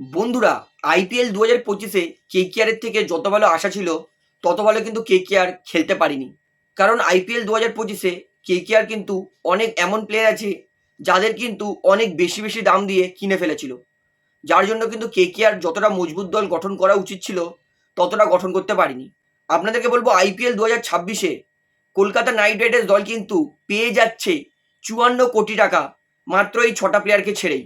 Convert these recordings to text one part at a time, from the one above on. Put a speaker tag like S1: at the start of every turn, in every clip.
S1: বন্ধুরা আইপিএল দু হাজার পঁচিশে কেকেআরের থেকে যত ভালো আশা ছিল, তত ভালো কিন্তু কেকেআর খেলতে পারিনি। কারণ আইপিএল দু হাজার পঁচিশে কেকেআর কিন্তু অনেক এমন প্লেয়ার আছে, যাদের কিন্তু অনেক বেশি বেশি দাম দিয়ে কিনে ফেলেছিল। যার জন্য কিন্তু কেকেআর যতটা মজবুত দল গঠন করা উচিত ছিল, ততটা গঠন করতে পারিনি। আপনাদেরকে বলব আইপিএল দু হাজার ছাব্বিশে কলকাতা নাইট রাইডার্স দল কিন্তু পেয়ে যাচ্ছে চুয়ান্ন কোটি টাকা, মাত্র এই ছটা প্লেয়ারকে ছেড়েই।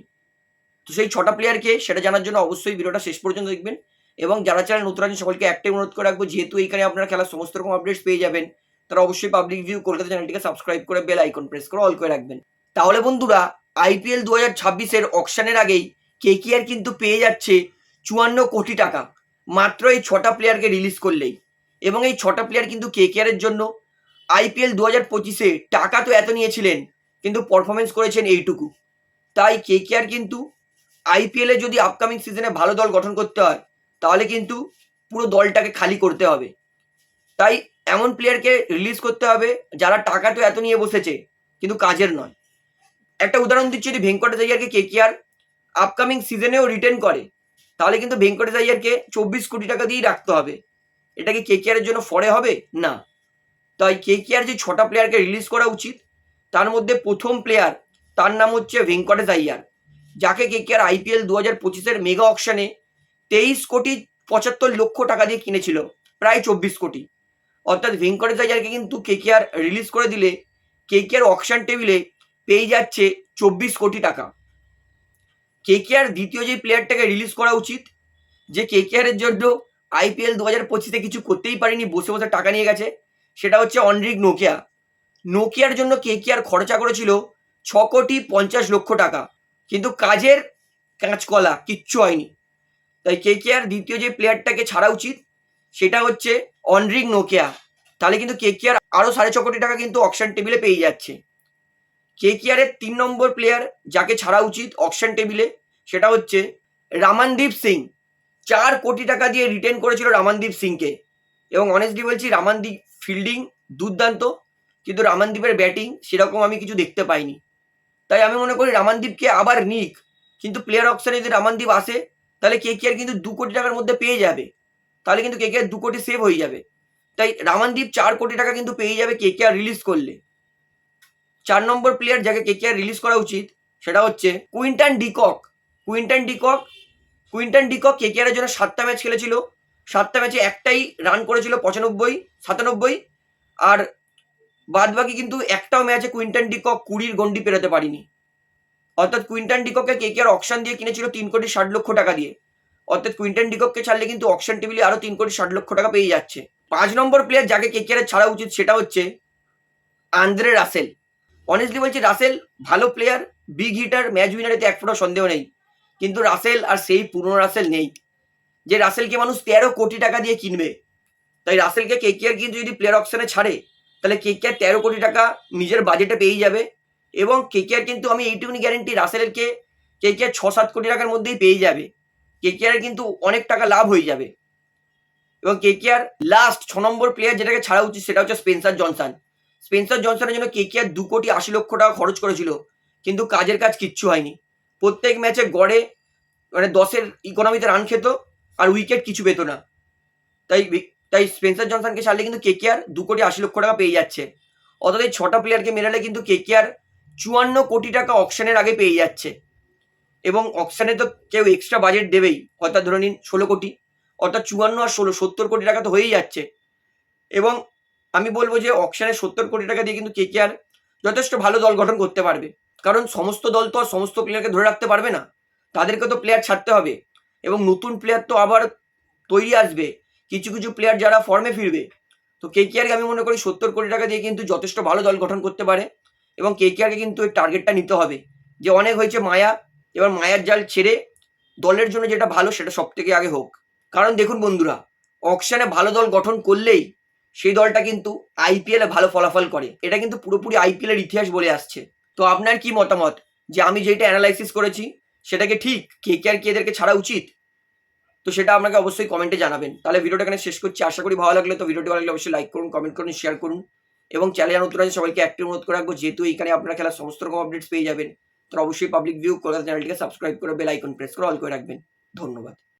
S1: তো সেই ছটা প্লেয়ারকে সেটা জানার জন্য অবশ্যই ভিডিওটা শেষ পর্যন্ত দেখবেন। এবং যারা চ্যানেল নতুন আছেন, সকলকে একটাই অনুরোধ করে রাখব, যেহেতু এইখানে আপনারা খেলার সমস্ত রকম আপডেটস পেয়ে যাবেন, তারা অবশ্যই পাবলিক ভিউ কলকাতা চ্যানেলটিকে সাবস্ক্রাইব করে বেল আইকন প্রেস করে অল করে রাখবেন। তাহলে বন্ধুরা আইপিএল দু হাজার ছাব্বিশের অকশনের আগেই কেকিআর কিন্তু পেয়ে যাচ্ছে চুয়ান্ন কোটি টাকা। মাত্র এই ছটা প্লেয়ারকে রিলিজ করলেই। এবং এই ছটা প্লেয়ার কিন্তু কে কেকেআরের জন্য আইপিএল দু হাজার পঁচিশে টাকা তো এত নিয়েছিলেন, কিন্তু পারফরমেন্স করেছেন এইটুকু। তাই কেকেআর কিন্তু আইপিএলে যদি আপকামিং সিজনে ভালো দল গঠন করতে হয়, তাহলে কিন্তু পুরো দলটাকে খালি করতে হবে। তাই এমন প্লেয়ারকে রিলিজ করতে হবে যারা টাকা তো এত নিয়ে বসেছে, কিন্তু কাজের নয়। একটা উদাহরণ দিচ্ছি যদি ভেঙ্কটেশ আইয়ারকে আর আপকামিং সিজনেও রিটার্ন করে, তাহলে কিন্তু ভেঙ্কটেশ আইয়ারকে চব্বিশ কোটি টাকা দিয়েই রাখতে হবে। এটা কি কেকেআরের জন্য ফরে হবে? না। তাই কেকেআর যে ছটা প্লেয়ারকে রিলিজ করা উচিত, তার মধ্যে প্রথম প্লেয়ার তার নাম হচ্ছে ভেঙ্কটেশ আইয়ার। যাকে কে কেকেআর আইপিএল দু হাজার পঁচিশের মেগা অকশনে তেইশ কোটি পঁচাত্তর লক্ষ টাকা দিয়ে কিনেছিল, প্রায় চব্বিশ কোটি। অর্থাৎ ভেঙ্কটেশ আইয়ারকে কিন্তু কে কেকেআর রিলিজ করে দিলে, কে কেকেআর অকশন টেবিলে পেয়ে যাচ্ছে চব্বিশ কোটি টাকা। কে কেকেআর দ্বিতীয় যে প্লেয়ারটাকে রিলিজ করা উচিত, যে কে কেকেআরের জন্য আইপিএল দু হাজার পঁচিশে কিছু করতেই পারেনি, বসে বসে টাকা নিয়ে গেছে, সেটা হচ্ছে অনরিক নোকিয়া। নোকিয়ার জন্য কে কেকেআর খরচা করেছিল ছ কোটি পঞ্চাশ লক্ষ টাকা। কিন্তু কাজের কাঁচকলা, কিচ্ছু হয়নি। তাই কে কে আর দ্বিতীয় যে প্লেয়ারটাকে ছাড়া উচিত, সেটা হচ্ছে অনরিক নোকিয়া তাহলে কিন্তু কে কে আর আরও সাড়ে ছ কোটি টাকা কিন্তু অকশন টেবিলে পেয়ে যাচ্ছে। কেকেআরের তিন নম্বর প্লেয়ার যাকে ছাড়া উচিত অকশন টেবিলে সেটা হচ্ছে রামানদীপ সিং। চার কোটি টাকা দিয়ে রিটেন করেছিল রামানদীপ সিংকে। এবং অনেস্টলি বলছি, রামানদীপ ফিল্ডিং দুর্দান্ত, কিন্তু রামানদীপের ব্যাটিং সেরকম আমি কিছু দেখতে পাইনি। তাই আমি মনে করি রামানদীপকে আবার নিক। কিন্তু প্লেয়ার অপশানে যদি রামানদীপ আসে, তাহলে কে কে আর কিন্তু দু কোটি টাকার মধ্যে পেয়ে যাবে। তাহলে কিন্তু কে কে আর দু কোটি সেভ হয়ে যাবে। তাই রামানদীপ চার কোটি টাকা কিন্তু পেয়ে যাবে কে কে আর রিলিজ করলে। চার নম্বর প্লেয়ার যাকে কে কে আর রিলিজ করা উচিত, সেটা হচ্ছে Quinton de Kock. Quinton de Kock Quinton de Kock কে কে জন্য সাতটা ম্যাচ খেলেছিল। সাতটা ম্যাচে একটাই রান করেছিল পঁচানব্বই, সাতানব্বই। আর বাদ বাকি কিন্তু একটাও ম্যাচে কুইন্টান ডিকক কুড়ির গন্ডি পেরোতে পারিনি। অর্থাৎ কুইন্টান ডিককে কে কে আর অকশন দিয়ে কিনেছিল তিন কোটি ষাট লক্ষ টাকা দিয়ে। অর্থাৎ কুইন্টান ডিককে ছাড়লে কিন্তু অকশন টেবিলে আরও তিন কোটি ষাট লক্ষ টাকা পেয়ে যাচ্ছে। পাঁচ নম্বর প্লেয়ার যাকে কে কে ছাড়া উচিত সেটা হচ্ছে আন্দ্রে রাসেল। অনেস্টলি বলছি, রাসেল ভালো প্লেয়ার বিগ হিটার ম্যাচ উইনারেতে এক ফোটা সন্দেহ নেই। কিন্তু রাসেল আর সেই পুরনো রাসেল নেই। যে রাসেলকে মানুষ তেরো কোটি টাকা দিয়ে কিনবে, তাই রাসেলকে কে কে আর কিন্তু যদি প্লেয়ার অপশনে ছাড়ে তাহলে কে কে আর তেরো কোটি টাকা নিজের বাজেটে পেয়ে যাবে? এবং কে কে আর কিন্তু আমি এইটুকুনি গ্যারেন্টি রাসেলকে কে কে আর ছ সাত কোটি টাকার মধ্যেই পেয়ে যাবে? কে কে আর কিন্তু অনেক টাকা লাভ হয়ে যাবে। এবং কে কে আর লাস্ট ছ নম্বর প্লেয়ার যেটাকে ছাড়া উচিত সেটা হচ্ছে স্পেন্সার জনসন স্পেন্সার জনসনের জন্য কে কে আর দু কোটি আশি লক্ষ টাকা খরচ করেছিল, কিন্তু কাজের কাজ কিচ্ছু হয়নি। প্রত্যেক ম্যাচে গড়ে মানে দশের ইকোনমিতে রান খেত, আর উইকেট কিছু পেত না। তাই তাই স্পেন্সার জনসনকে ছাড়লে কিন্তু কে কে আর দু কোটি আশি লক্ষ টাকা পেয়ে যাচ্ছে। অর্থাৎ এই ছটা প্লেয়ারকে মেরালে কিন্তু কে কে আর চুয়ান্ন কোটি টাকা অকশনের আগে পেয়ে যাচ্ছে। এবং অকশনে তো কেউ এক্সট্রা বাজেট দেবেই। অর্থাৎ ধরে নিন, ষোলো কোটি। অর্থাৎ চুয়ান্ন আর ষোলো, সত্তর কোটি টাকা তো হয়েই যাচ্ছে। এবং আমি বলব যে অকশনে সত্তর কোটি টাকা দিয়ে কিন্তু কে কে আর যথেষ্ট ভালো দল গঠন করতে পারবে। কারণ সমস্ত দল তো আর সমস্ত প্লেয়ারকে ধরে রাখতে পারবে না। তাদেরকে তো প্লেয়ার ছাড়তে হবে। এবং নতুন প্লেয়ার তো আবার তৈরি আসবে। কিছু কিছু প্লেয়ার যারা ফর্মে ফিরবে, তো কে কে আরকে আমি মনে করি সত্তর কোটি টাকা দিয়ে কিন্তু যথেষ্ট ভালো দল গঠন করতে পারে এবং কে কে আরকে কিন্তু এই টার্গেটটা নিতে হবে। যে অনেক হয়েছে মায়া, এবার মায়ার জাল ছেড়ে দলের জন্য যেটা ভালো সেটা সব থেকে আগে হোক। কারণ দেখুন বন্ধুরা অকশানে ভালো দল গঠন করলেই সেই দলটা কিন্তু আইপিএলে ভালো ফলাফল করে। এটা কিন্তু পুরোপুরি আইপিএলের ইতিহাস বলে আসছে। তো আপনার কি মতামত? যে আমি যেটা অ্যানালাইসিস করেছি সেটাকে ঠিক কে কে আর কি এদেরকে ছাড়া উচিত? তো সেটা আপনাকে অবশ্যই কমেন্টে জানাবেন। তাহলে ভিডিওটা এখানে শেষ করছি। আশা করি ভালো লাগলে তো ভিডিওটি ভালো লাগলে অবশ্যই লাইক করুন কমেন্ট করুন শেয়ার করুন। এবং চ্যানেল নতুন আছে সবাইকে অ্যাক্টিভ অনুরোধ করে রাখব, যেহেতু এখানে আপনারা খেলার সমস্ত রকম আপডেটস পেয়ে যাবেন তো অবশ্যই পাবলিক ভিউ কলকাতা চ্যানেলটিকে সাবস্ক্রাইব করে বেল আইকন প্রেস করে অল করে রাখবেন। ধন্যবাদ।